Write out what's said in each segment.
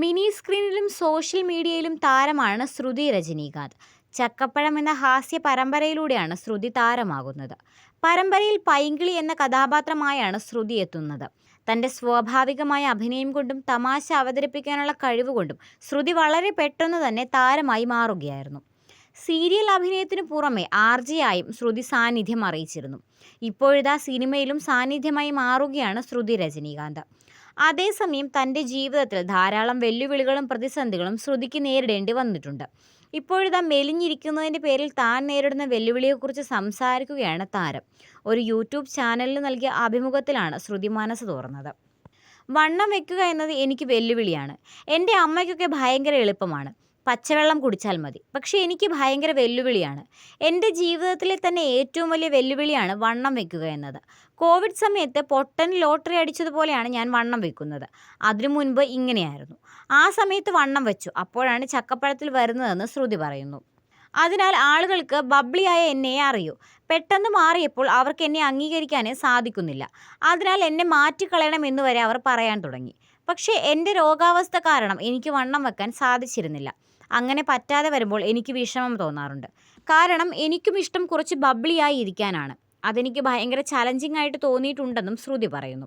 Mini സ്ക്രീനിലും social മീഡിയയിലും താരമാണ് ശ്രുതി രജനീകാന്ത്. ചക്കപ്പഴം എന്ന ഹാസ്യ പരമ്പരയിലൂടെയാണ് ശ്രുതി താരമാകുന്നത്. പരമ്പരയിൽ പൈങ്കിളി എന്ന കഥാപാത്രമായാണ് ശ്രുതി എത്തുന്നത്. തന്റെ സ്വാഭാവികമായ അഭിനയം കൊണ്ടും തമാശ അവതരിപ്പിക്കാനുള്ള കഴിവുകൊണ്ടും ശ്രുതി വളരെ പെട്ടെന്ന് തന്നെ താരമായി മാറുകയായിരുന്നു. സീരിയൽ അഭിനയത്തിനു പുറമെ ആർജയായും ശ്രുതി സാന്നിധ്യം അറിയിച്ചിരുന്നു. ഇപ്പോഴിതാ സിനിമയിലും സാന്നിധ്യമായി മാറുകയാണ് ശ്രുതി രജനീകാന്ത്. അതേസമയം തന്റെ ജീവിതത്തിൽ ധാരാളം വെല്ലുവിളികളും പ്രതിസന്ധികളും ശ്രുതിക്ക് നേരിടേണ്ടി വന്നിട്ടുണ്ട്. ഇപ്പോഴിതാ മെലിഞ്ഞിരിക്കുന്നതിന്റെ പേരിൽ താൻ നേരിടുന്ന വെല്ലുവിളിയെക്കുറിച്ച് സംസാരിക്കുകയാണ് താരം. ഒരു യൂട്യൂബ് ചാനലിൽ നൽകിയ അഭിമുഖത്തിലാണ് ശ്രുതി മനസ്സ് തുറന്നത് വണ്ണം വെക്കുക എന്നത് എനിക്ക് വെല്ലുവിളിയാണ്. എന്റെ അമ്മയ്ക്കൊക്കെ ഭയങ്കര എളുപ്പമാണ്. പച്ചവെള്ളം കുടിച്ചാൽ മതി. പക്ഷേ എനിക്ക് ഭയങ്കര വെല്ലുവിളിയാണ്. എന്റെ ജീവിതത്തിലെ തന്നെ ഏറ്റവും വലിയ വെല്ലുവിളിയാണ് വണ്ണം വെക്കുക എന്നത്. കോവിഡ് സമയത്ത് പൊട്ടൻ ലോട്ടറി അടിച്ചതുപോലെയാണ് ഞാൻ വണ്ണം വെക്കുന്നത്. അതിനു മുൻപ് ഇങ്ങനെയായിരുന്നു. ആ സമയത്ത് വണ്ണം വെച്ചു. അപ്പോഴാണ് ചക്കപ്പഴത്തിൽ വരുന്നതെന്ന് ശ്രുതി പറയുന്നു. അതിനാൽ ആളുകൾക്ക് ബബ്ലിയായ എന്നെ അറിയൂ. പെട്ടെന്ന് മാറിയപ്പോൾ അവർക്ക് എന്നെ അംഗീകരിക്കാനേ സാധിക്കുന്നില്ല. അതിനാൽ എന്നെ മാറ്റിക്കളയണം എന്ന് വരെ അവർ പറയാൻ തുടങ്ങി. പക്ഷേ എന്റെ രോഗാവസ്ഥ കാരണം എനിക്ക് വണ്ണം വെക്കാൻ സാധിച്ചിരുന്നില്ല. അങ്ങനെ പറ്റാതെ വരുമ്പോൾ എനിക്ക് വിഷമം തോന്നാറുണ്ട്. കാരണം എനിക്കും ഇഷ്ടം കുറച്ച് ബബ്ലിയായി ഇരിക്കാനാണ്. അതെനിക്ക് ഭയങ്കര ചലഞ്ചിങ് ആയിട്ട് തോന്നിയിട്ടുണ്ടെന്നും ശ്രുതി പറയുന്നു.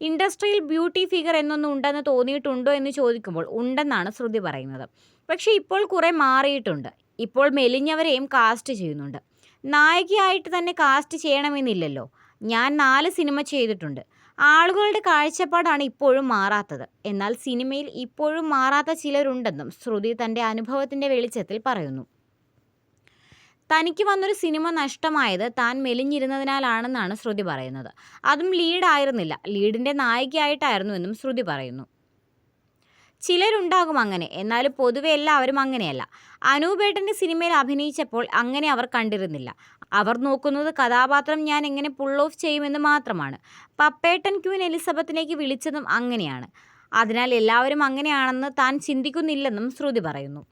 ഇൻഡസ്ട്രിയിൽ ബ്യൂട്ടി ഫിഗർ എന്നൊന്നും ഉണ്ടെന്ന് തോന്നിയിട്ടുണ്ടോ എന്ന് ചോദിക്കുമ്പോൾ ഉണ്ടെന്നാണ് ശ്രുതി പറയുന്നത്. പക്ഷേ ഇപ്പോൾ കുറേ മാറിയിട്ടുണ്ട്. ഇപ്പോൾ മെലിഞ്ഞവരെയും കാസ്റ്റ് ചെയ്യുന്നുണ്ട്. നായികയായിട്ട് തന്നെ കാസ്റ്റ് ചെയ്യണമെന്നില്ലല്ലോ. ഞാൻ നാല് സിനിമ ചെയ്തിട്ടുണ്ട്. ആളുകളുടെ കാഴ്ചപ്പാടാണ് ഇപ്പോഴും മാറാത്തത്. എന്നാൽ സിനിമയിൽ ഇപ്പോഴും മാറാത്ത ചിലരുണ്ടെന്നും ശ്രുതി തന്റെ അനുഭവത്തിന്റെ വെളിച്ചത്തിൽ പറയുന്നു. തനിക്ക് വന്നൊരു സിനിമ നഷ്ടമായത് താൻ മെലിഞ്ഞിരുന്നതിനാലാണെന്നാണ് ശ്രുതി പറയുന്നത്. അതും ലീഡായിരുന്നില്ല. ലീഡിന്റെ നായികയായിട്ടായിരുന്നു എന്നും ശ്രുതി പറയുന്നു. ചിലരുണ്ടാകും അങ്ങനെ. എന്നാലും പൊതുവെ എല്ലാവരും അങ്ങനെയല്ല. അനൂപേട്ടന്റെ സിനിമയിൽ അഭിനയിച്ചപ്പോൾ അങ്ങനെ അവർ കണ്ടിരുന്നില്ല. അവർ നോക്കുന്നത് കഥാപാത്രം ഞാൻ എങ്ങനെ പുൾ ഓഫ് ചെയ്യുമെന്ന് മാത്രമാണ്. പപ്പേട്ടൻ ക്യൂൻ എലിസബത്തിലേക്ക് വിളിച്ചതും അങ്ങനെയാണ്. അതിനാൽ എല്ലാവരും അങ്ങനെയാണെന്ന് താൻ ചിന്തിക്കുന്നില്ലെന്നും ശ്രുതി പറയുന്നു.